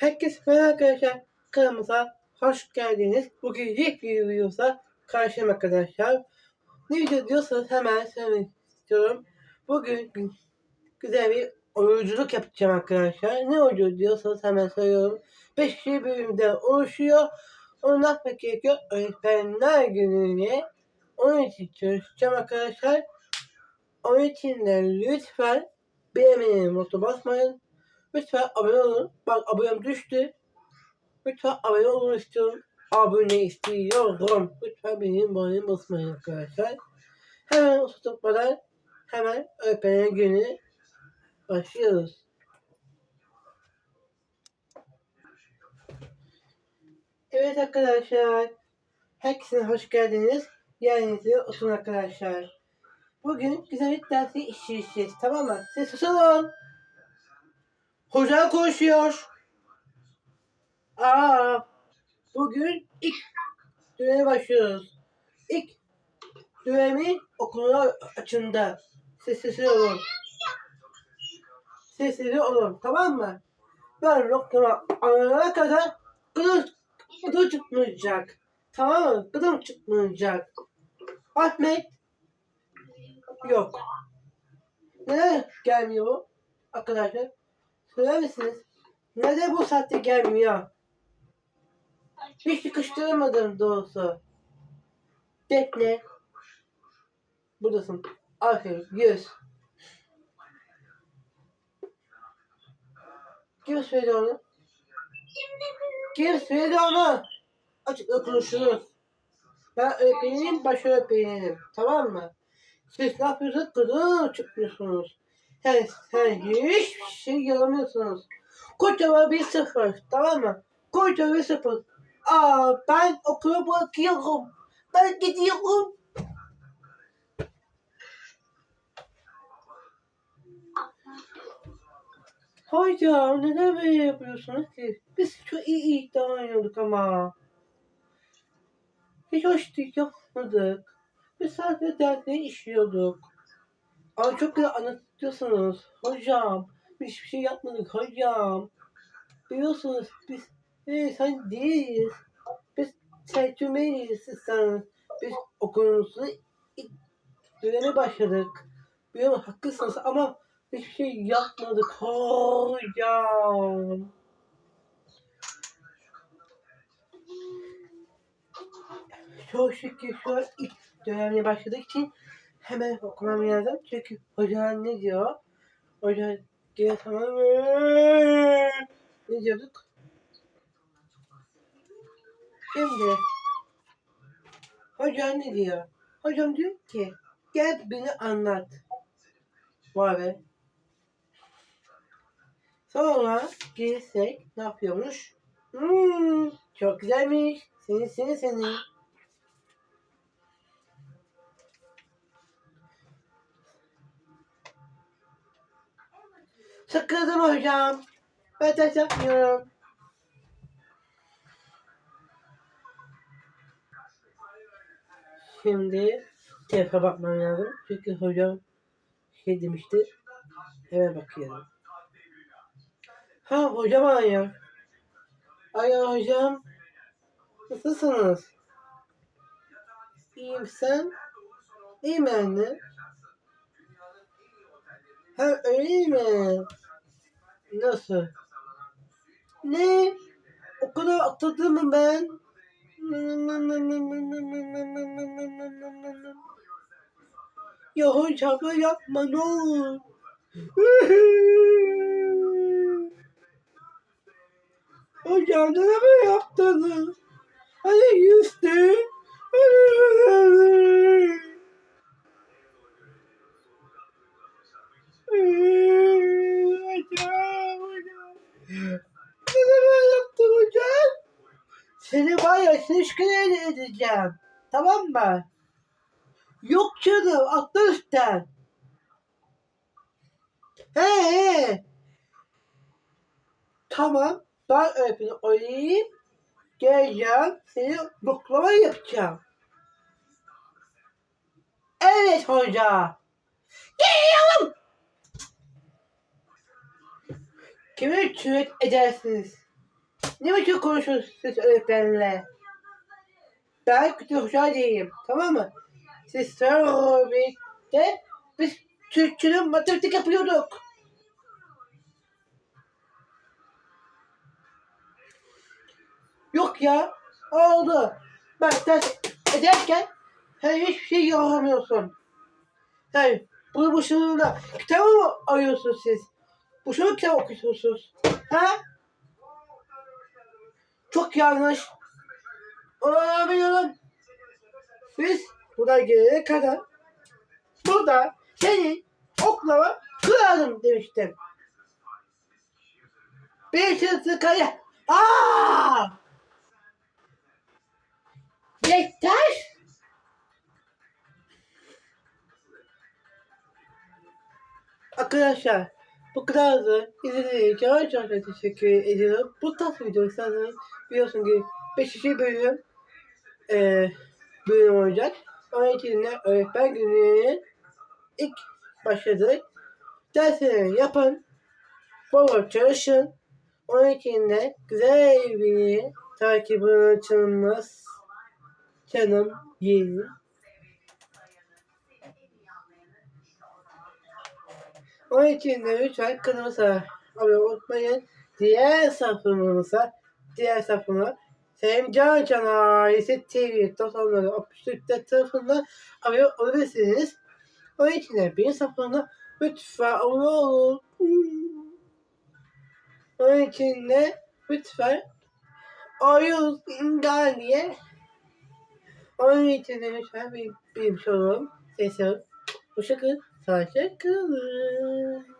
Herkes merhaba arkadaşlar. Kanalımıza hoş geldiniz. Bugün ilk bir videosa karşıyım arkadaşlar. Ne video diyorsanız hemen söylemek istiyorum. Bugün gü- güzel bir oyunculuk yapacağım arkadaşlar. Ne oyuncu diyorsanız hemen söylüyorum. 5 kişi bölümden oluşuyor. Onu yapmak gerekiyor? Öğretmenler gününe onun için çalışacağım arkadaşlar. Onun için de lütfen beğenmeyi notu basmayın. Lütfen abone olun. Bak abonem düştü. Lütfen abone olun istiyorum. Abone istiyorum. Lütfen benim abonemi basmayın arkadaşlar. Hemen tutmadan hemen öğretmenin günü başlıyoruz. Evet arkadaşlar. Herkese hoş geldiniz. Yerinize oturun arkadaşlar. Bugün güzel bir dersi işleyeceğiz. Tamam mı? Siz susun. Hoca konuşuyor. Aa, bugün ilk döneme başlıyoruz. İlk dönemi okulun açında. Sessiz olun. Sessiz olun. Tamam mı? Ben noktama anana kadar gıdım, gıdım çıkmayacak. Tamam mı? Gıdım çıkmayacak. Ahmet yok. Neden gelmiyor bu? Arkadaşlar söyler misiniz? Neden bu saatte gelmiyor? Hiç sıkıştıramadım doğrusu. Bekle. Buradasın. Aferin. Yüz. Kim söyledi onu? Kim söyledi onu? Açıkla konuşuruz. Ben öğretmenim, baş öğretmenim. Tamam mı? Siz ne yapıyorsunuz? Kırıl çıkmıyorsunuz. Sen, sen hiçbir şey yalamıyorsunuz. Kocaman bir sıfır. Tamam mı? Kocaman bir sıfır. Aa ben okulu bırakıyorum. Ben gidiyorum. Hocam neden böyle yapıyorsunuz ki? Biz çok iyi iyi davranıyorduk ama. Hiç hoş yapmadık. Biz sadece dersleri işliyorduk. Ama çok güzel anlatıyorsunuz. Hocam biz hiçbir şey yapmadık hocam. Biliyorsunuz biz e, sen değiliz. Biz tercümeliyiz sizseniz. Biz okulumuzu ilk döneme başladık. Biliyorum haklısınız ama hiçbir şey yapmadık hocam. Çok şükür şu an ilk dönemine başladık için hemen okumam lazım. Çünkü hoca ne diyor? Hoca gel tamam? Ne diyorduk? Şimdi hoca ne diyor? Hocam diyor ki gel beni anlat. Vay be. Sonra girsek ne yapıyormuş? Hmm, çok güzelmiş. Seni seni seni. Sıkıldım hocam. Ben ders yapmıyorum. Şimdi tarafa bakmam lazım. Çünkü hocam şey demişti. Hemen bakıyorum. Ha hocam arıyor. Alo hocam. Nasılsınız? İyiyim sen? İyiyim anne. Ha öyle mi? Nasıl? Ne? O kadar atladım mı ben? Ya hocam yapma ne olur. hocam neden böyle yaptınız? Hani yüzdü. Hocam, hocam. Neden böyle yaptın hocam? Şikayet edeceğim. Tamam mı? Yok canım atla üstten. He. Tamam. Ben öpünü oynayayım. Geleceğim. Seni yoklama yapacağım. Evet hoca. Geliyorum. Kimi çürük edersiniz? Ne biçim konuşuyorsunuz siz öğretmenle? Ben kötü değilim. Tamam mı? Siz Sörobik'te biz Türkçünün matematik yapıyorduk. Yok ya. Oldu. Bak ders ederken sen hiçbir şey yapamıyorsun. Sen bunu boşuna kitabı mı arıyorsunuz siz? Boşuna kitap okuyorsunuz. Ha? Çok yanlış. Olamıyorum. Biz buna gelene kadar burada senin oklava kırarım demiştim. Bir çırptı kaya. Aa! Yeter. Arkadaşlar bu kadardı. İzlediğiniz için çok çok teşekkür ediyorum. Bu tarz video sanırım biliyorsun ki 5. bölüm eee bölüm olacak. Onun için de öğretmen gününün ilk başladı. Derslerini yapın. Bol çalışın. Onun için de güzel bir takibini açılmaz. Canım yeğenim. Onun için de lütfen kanalımıza abone olmayın. Diğer sayfamıza, diğer sayfama Semcan Can Ailesi TV dostlarları Absürtler tarafından abone olabilirsiniz. Onun için de benim sayfamda lütfen abone olun. Onun için de lütfen Oyun diye onun için de lütfen bir, bir şey olun. Sesler. Hoşçakalın. Hoşçakalın.